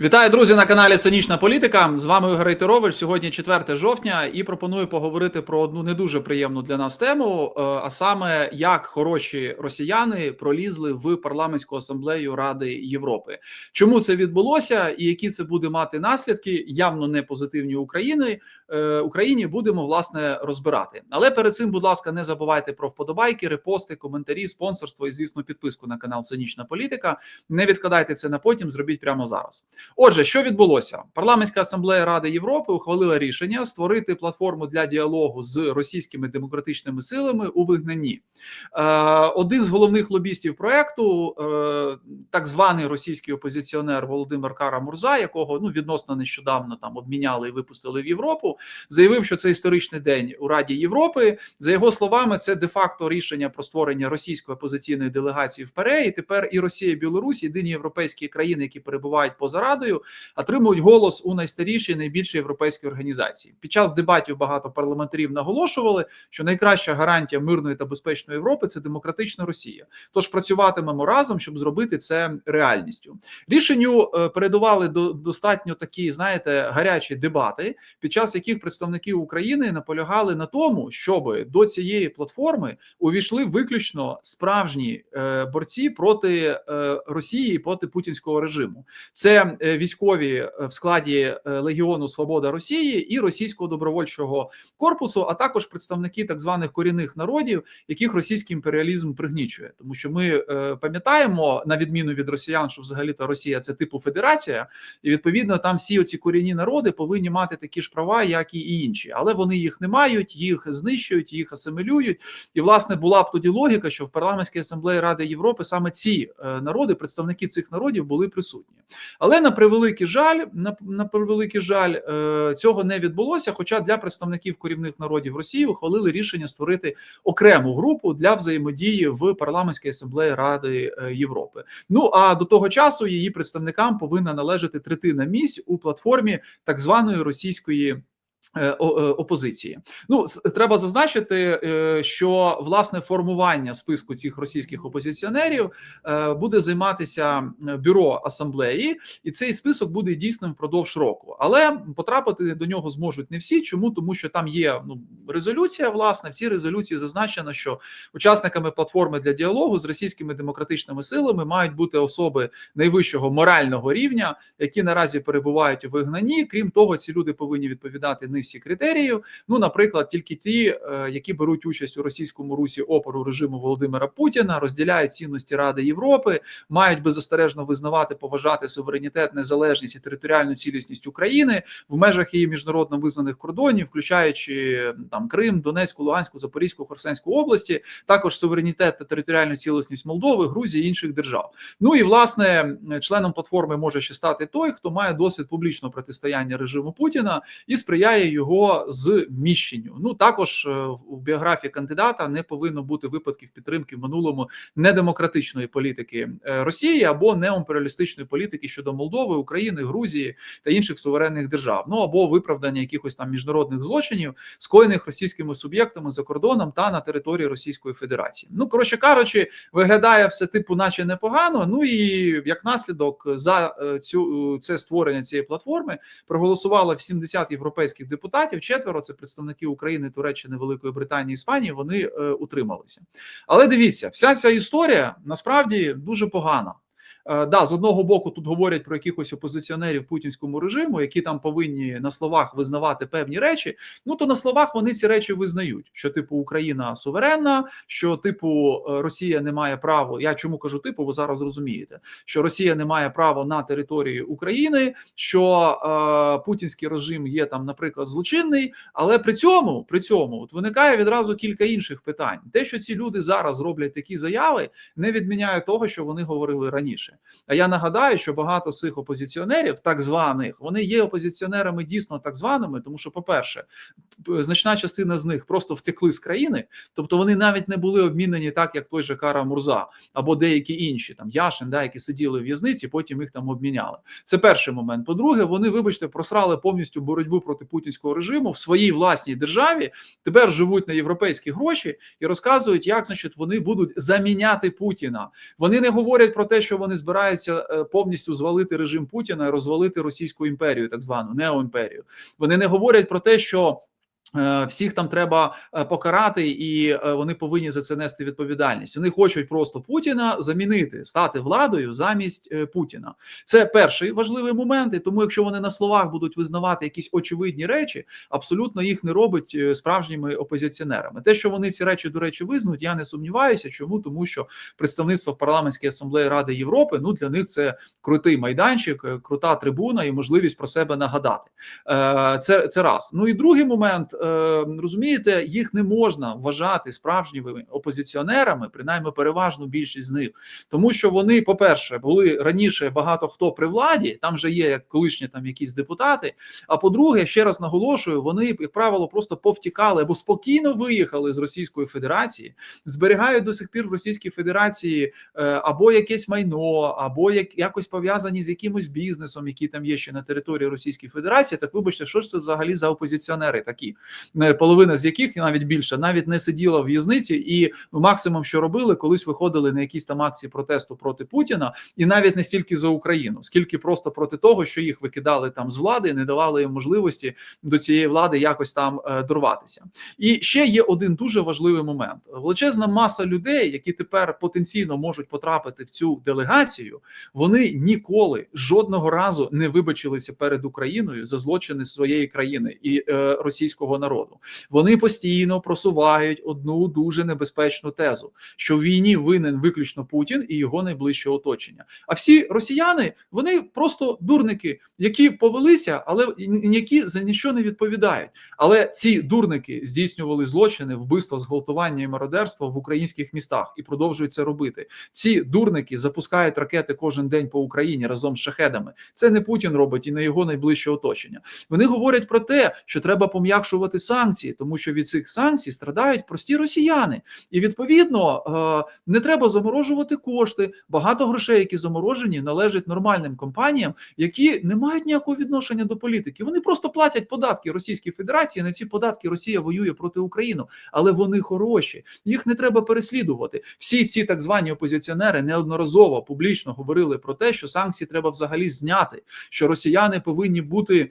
Вітаю, друзі, на каналі Цинічна Політика. З вами Ігор Рейтерович. Сьогодні 4 жовтня, і пропоную поговорити про одну не дуже приємну для нас тему, е, а саме як хороші росіяни пролізли в парламентську асамблею Ради Європи. Чому це відбулося, і які це буде мати наслідки, явно не позитивні України е, Україні. Будемо власне розбирати. Але перед цим, будь ласка, не забувайте про вподобайки, репости, коментарі, спонсорство і, звісно, підписку на канал Цинічна Політика. Не відкладайте це на потім, зробіть прямо зараз. Отже, що відбулося? Парламентська асамблея Ради Європи ухвалила рішення створити платформу для діалогу з російськими демократичними силами у вигнанні. Е, один з головних лобістів проекту, е, так званий російський опозиціонер Володимир Кара Мурза, якого ну відносно нещодавно там обміняли і випустили в Європу, заявив, що це історичний день у Раді Європи. За його словами, це де-факто рішення про створення російської опозиційної делегації в ПАРЕ, і тепер і Росія, і Білорусь, єдині європейські країни, які перебувають поза радою, отримують голос у найстарішій, найбільшій європейській організації. Під час дебатів багато парламентарів наголошували, що найкраща гарантія мирної та безпечної Європи це демократична Росія. Тож працюватимемо разом, щоб зробити це реальністю. Рішенню е, передували до достатньо такі, знаєте, гарячі дебати, під час яких представники України наполягали на тому, щоб до цієї платформи увійшли виключно справжні е, борці проти е, Росії проти путінського режиму. Це військові е, в складі е, Легіону Свобода Росії і російського добровольчого корпусу, а також представники так званих корінних народів, яких російський імперіалізм пригнічує, тому що ми е, пам'ятаємо на відміну від росіян, що взагалі то Росія це типу федерація, і відповідно там всі оці корінні народи повинні мати такі ж права, як і інші, але вони їх не мають, їх знищують, їх асимілюють. І власне була б тоді логіка, що в парламентській асамблеї Ради Європи саме ці е, народи, представники цих народів, були присутні. Але на превеликий жаль, на, на превеликий жаль, е, цього не відбулося. Хоча для представників корівних народів Росії ухвалили рішення створити окрему групу для взаємодії в парламентській асамблеї Ради е, Європи. Ну а до того часу її представникам повинна належати третина місць у платформі так званої російської. Е, опозиції. Ну треба зазначити, е, що власне формування списку цих російських опозиціонерів е, буде займатися бюро асамблеї, і цей список буде дійсним впродовж року. Але потрапити до нього зможуть не всі. Чому тому, що там є ну резолюція? Власне, в цій резолюції зазначено, що учасниками платформи для діалогу з російськими демократичними силами мають бути особи найвищого морального рівня, які наразі перебувають у вигнанні. Крім того, ці люди повинні відповідати низці критеріїв. Ну, наприклад, тільки ті, е, які беруть участь у російському русі опору режиму Володимира Путіна, розділяють цінності Ради Європи, мають беззастережно визнавати, поважати суверенітет, незалежність і територіальну цілісність України в межах її міжнародно визнаних кордонів, включаючи там Крим, Донецьку, Луганську, Запорізьку, Херсонську області, також суверенітет та територіальну цілісність Молдови, Грузії і інших держав. Ну і власне членом платформи може ще стати той, хто має досвід публічного протистояння режиму Путіна і сприяє його зміщенню. Ну також е, у біографії кандидата не повинно бути випадків підтримки в минулому недемократичної політики е, Росії або неоімперіалістичної політики щодо Молдови, України, Грузії та інших суверенних держав. Ну або виправдання якихось там міжнародних злочинів, скоєних російськими суб'єктами за кордоном та на території Російської Федерації. Ну коротше кажучи, виглядає все типу, наче непогано. Ну і як наслідок за е, цю це створення цієї платформи проголосувало 70 європейських депутатів. Четверо це представники України, Туреччини, Великої Британії, Іспанії. Вони е, утрималися. Але дивіться, вся ця історія насправді дуже погана. Е, да, з одного боку тут говорять про якихось опозиціонерів путінському режиму, які там повинні на словах визнавати певні речі. Ну то на словах вони ці речі визнають, що типу Україна суверенна, що типу е, Росія не має права. Я чому кажу типу, ви зараз розумієте, що Росія не має права на території України, що е, путінський режим є там, наприклад, злочинний, але при цьому при цьому от виникає відразу кілька інших питань. Те, що ці люди зараз роблять такі заяви, не відміняє того, що вони говорили раніше. А я нагадаю, що багато з цих опозиціонерів, так званих, вони є опозиціонерами дійсно так званими, тому що, по-перше, значна частина з них просто втекли з країни, тобто вони навіть не були обмінені так, як той же Кара Мурза або деякі інші там Яшин, да, які сиділи в в'язниці, потім їх там обміняли. Це перший момент. По-друге, вони, вибачте, просрали повністю боротьбу проти путінського режиму в своїй власній державі. Тепер живуть на європейські гроші і розказують, як значить вони будуть заміняти Путіна. Вони не говорять про те, що вони вони збираються е, повністю звалити режим Путіна і розвалити Російську імперію, так звану неоімперію. Вони не говорять про те, що. Е, всіх там треба е, покарати, і е, вони повинні за це нести відповідальність. Вони хочуть просто Путіна замінити, стати владою замість Путіна. Це перший важливий момент. І тому, якщо вони на словах будуть визнавати якісь очевидні речі, абсолютно їх не робить справжніми опозиціонерами. Те, що вони ці речі до речі визнуть, я не сумніваюся. Чому тому, що представництво в парламентській асамблеї Ради Європи ну для них це крутий майданчик, крута трибуна і можливість про себе нагадати. Це це раз. Ну і другий момент. Е, розумієте, їх не можна вважати справжніми опозиціонерами, принаймні переважну більшість з них, тому що вони, по-перше, були раніше багато хто при владі, там вже є як колишні там якісь депутати. А по-друге, ще раз наголошую, вони, як правило, просто повтікали або спокійно виїхали з Російської Федерації, зберігають до сих пір в Російській Федерації е, або якесь майно, або як якось пов'язані з якимось бізнесом, який там є ще на території Російської Федерації. Так вибачте, що ж це взагалі за опозиціонери такі? Половина з яких навіть більше навіть не сиділа в в'язниці, і максимум, що робили, колись виходили на якісь там акції протесту проти Путіна, і навіть не стільки за Україну, скільки просто проти того, що їх викидали там з влади, не давали їм можливості до цієї влади якось там е, дорватися. І ще є один дуже важливий момент: величезна маса людей, які тепер потенційно можуть потрапити в цю делегацію, вони ніколи жодного разу не вибачилися перед Україною за злочини своєї країни і е, російського народу. Вони постійно просувають одну дуже небезпечну тезу: що в війні винен виключно Путін і його найближче оточення. А всі росіяни вони просто дурники, які повелися, але які за нічого не відповідають. Але ці дурники здійснювали злочини, вбивства, зґвалтування і мародерство в українських містах і продовжують це робити. Ці дурники запускають ракети кожен день по Україні разом з шахедами. Це не Путін робить і не його найближче оточення. Вони говорять про те, що треба пом'якшувати санкції, санкції, тому що від цих санкцій страдають прості росіяни, і відповідно е, не треба заморожувати кошти. Багато грошей, які заморожені, належать нормальним компаніям, які не мають ніякого відношення до політики. Вони просто платять податки Російській Федерації. На ці податки Росія воює проти України, але вони хороші. Їх не треба переслідувати. Всі ці так звані опозиціонери неодноразово публічно говорили про те, що санкції треба взагалі зняти, що росіяни повинні бути.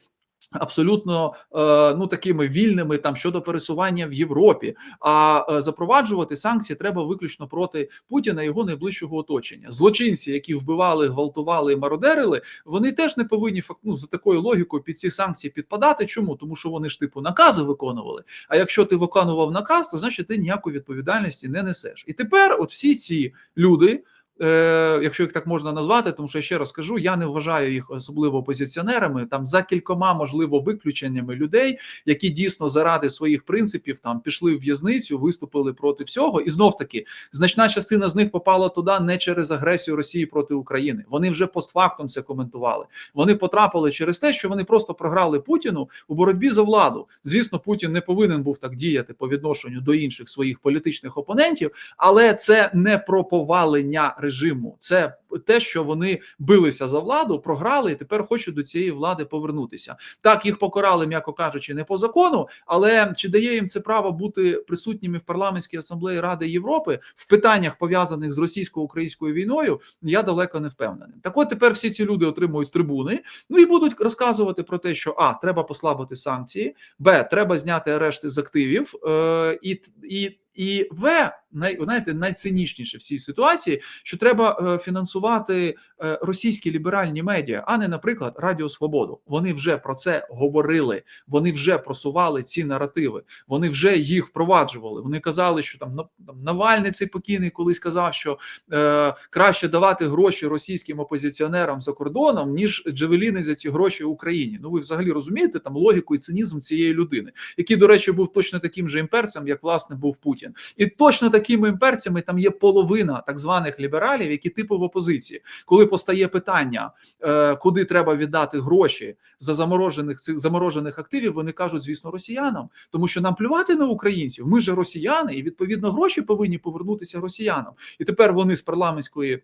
Абсолютно е, ну такими вільними там щодо пересування в Європі, а е, запроваджувати санкції треба виключно проти Путіна і його найближчого оточення. Злочинці, які вбивали, гвалтували і мародерили, вони теж не повинні ну, за такою логікою під ці санкції підпадати. Чому тому, що вони ж типу накази виконували? А якщо ти виконував наказ, то значить ти ніякої відповідальності не несеш. І тепер, от всі ці люди якщо їх так можна назвати, тому що я ще раз кажу, я не вважаю їх особливо опозиціонерами. Там за кількома можливо виключеннями людей, які дійсно заради своїх принципів там пішли в в'язницю, виступили проти всього, і знов таки значна частина з них попала туди не через агресію Росії проти України. Вони вже постфактум це коментували. Вони потрапили через те, що вони просто програли Путіну у боротьбі за владу. Звісно, Путін не повинен був так діяти по відношенню до інших своїх політичних опонентів, але це не про повалення режиму. Це те, що вони билися за владу, програли і тепер хочуть до цієї влади повернутися. Так їх покарали, м'яко кажучи, не по закону, але чи дає їм це право бути присутніми в парламентській асамблеї Ради Європи в питаннях пов'язаних з російсько-українською війною? Я далеко не впевнений. Так, от тепер всі ці люди отримують трибуни, ну і будуть розказувати про те, що а треба послабити санкції, б треба зняти арешти з активів, е, і і. І В най, знаєте, найцинічніше в цій ситуації, що треба е, фінансувати е, російські ліберальні медіа, а не, наприклад, Радіо Свободу. Вони вже про це говорили, вони вже просували ці наративи, вони вже їх впроваджували. Вони казали, що там Навальний цей покійний колись казав, що е, краще давати гроші російським опозиціонерам за кордоном, ніж джевеліни за ці гроші в Україні. Ну ви взагалі розумієте там логіку і цинізм цієї людини, який, до речі, був точно таким же імперцем, як власне був Путін, і точно такими імперцями там є половина так званих лібералів, які типу в опозиції, коли постає питання, е, куди треба віддати гроші за заморожених цих заморожених активів, вони кажуть, звісно, росіянам, тому що нам плювати на українців. Ми ж росіяни, і відповідно гроші повинні повернутися росіянам. І тепер вони з парламентської.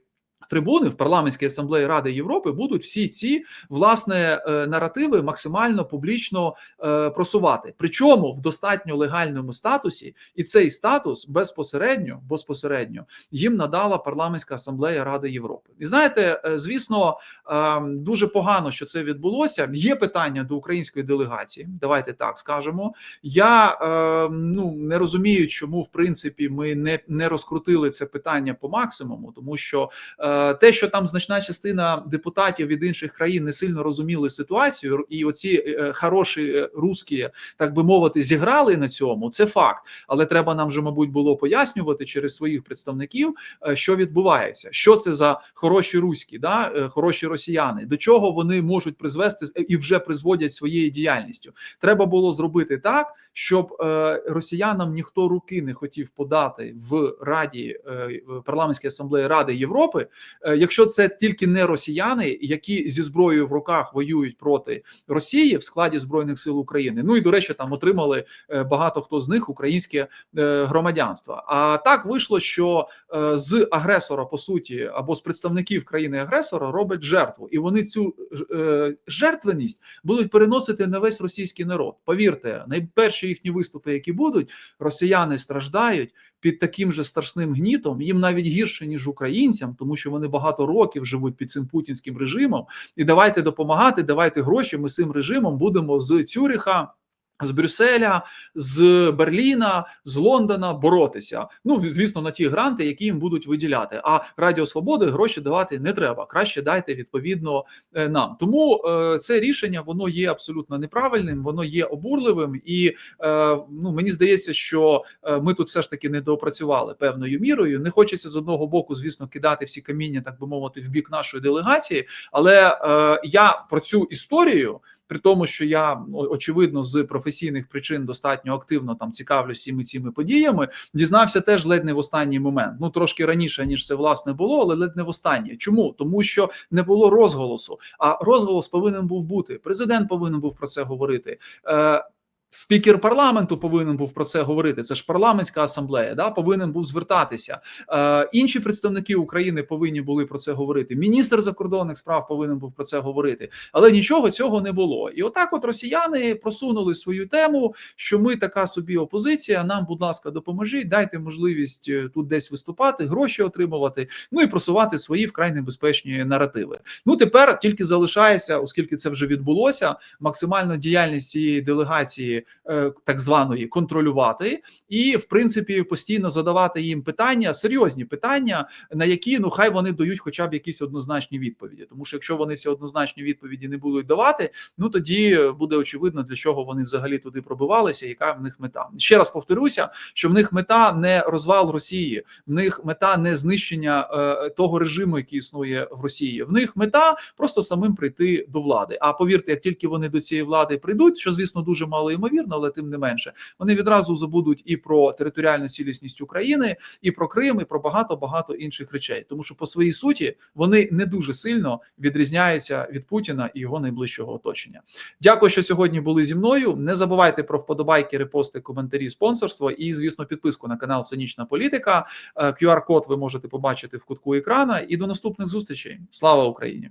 Трибуни в парламентській асамблеї Ради Європи будуть всі ці власне е, наративи максимально публічно е, просувати. Причому в достатньо легальному статусі, і цей статус безпосередньо безпосередньо їм надала парламентська асамблея Ради Європи. І знаєте, е, звісно, дуже погано, що це відбулося. Є питання до української делегації. Давайте так скажемо. Я ну не розумію, чому в принципі ми не, не розкрутили це питання по максимуму, тому що. Е, те, що там значна частина депутатів від інших країн не сильно розуміли ситуацію, і оці е, хороші е, русські, так би мовити, зіграли на цьому. Це факт, але треба нам вже, мабуть, було пояснювати через своїх представників, що відбувається, що це за хороші руські, да хороші росіяни, до чого вони можуть призвести і вже призводять своєю діяльністю. Треба було зробити так, щоб росіянам ніхто руки не хотів подати в Раді парламентській асамблеї Ради Європи. Е, якщо це тільки не росіяни, які зі зброєю в руках воюють проти Росії в складі збройних сил України. Ну і до речі, там отримали е, багато хто з них українське е, громадянство. А так вийшло, що з агресора по суті або з представників країни-агресора роблять жертву, і вони цю жертвеність будуть переносити на весь російський народ. Повірте, найперші їхні виступи, які будуть, росіяни страждають під таким же страшним гнітом. Їм навіть гірше ніж українцям, тому що вони багато років живуть під цим путінським режимом. І давайте допомагати, давайте гроші. Ми з цим режимом будемо з Цюріха з Брюсселя, з Берліна, з Лондона боротися. Ну звісно, на ті гранти, які їм будуть виділяти. А Радіо Свободи гроші давати не треба. Краще дайте відповідно е, нам. Тому е, це рішення воно є абсолютно неправильним, воно є обурливим, і е, ну мені здається, що е, ми тут все ж таки не доопрацювали певною мірою. Не хочеться з одного боку, звісно, кидати всі каміння, так би мовити, в бік нашої делегації. Але е, я про цю історію при тому, що я очевидно з професійних причин достатньо активно там цікавлюсь всіми цими подіями, дізнався теж ледь не в останній момент. Ну трошки раніше ніж це власне було, але ледь не в останнє. Чому тому, що не було розголосу? А розголос повинен був бути. Президент повинен був про це говорити. Е, Спікер парламенту повинен був про це говорити. Це ж парламентська асамблея, да повинен був звертатися. Е, Інші представники України повинні були про це говорити. Міністр закордонних справ повинен був про це говорити, але нічого цього не було. І отак, от росіяни просунули свою тему, що ми така собі опозиція. Нам, будь ласка, допоможіть, дайте можливість е, тут десь виступати, гроші отримувати, ну і просувати свої вкрай небезпечні наративи. Ну тепер тільки залишається, оскільки це вже відбулося, максимальна діяльність цієї делегації. Е, так званої контролювати, і в принципі постійно задавати їм питання, серйозні питання, на які ну хай вони дають, хоча б якісь однозначні відповіді. Тому що якщо вони ці однозначні відповіді не будуть давати, ну тоді буде очевидно для чого вони взагалі туди пробивалися. Яка в них мета? Ще раз повторюся, що в них мета не розвал Росії, в них мета не знищення е, того режиму, який існує в Росії. В них мета просто самим прийти до влади. А повірте, як тільки вони до цієї влади прийдуть, що звісно дуже мало ймовірно, ймовірно, але тим не менше вони відразу забудуть і про територіальну цілісність України, і про Крим, і про багато багато інших речей, тому що по своїй суті вони не дуже сильно відрізняються від Путіна і його найближчого оточення. Дякую, що сьогодні були зі мною. Не забувайте про вподобайки, репости, коментарі, спонсорство і, звісно, підписку на канал Цинічна Політика. Е, QR-код ви можете побачити в кутку екрана. І до наступних зустрічей. Слава Україні!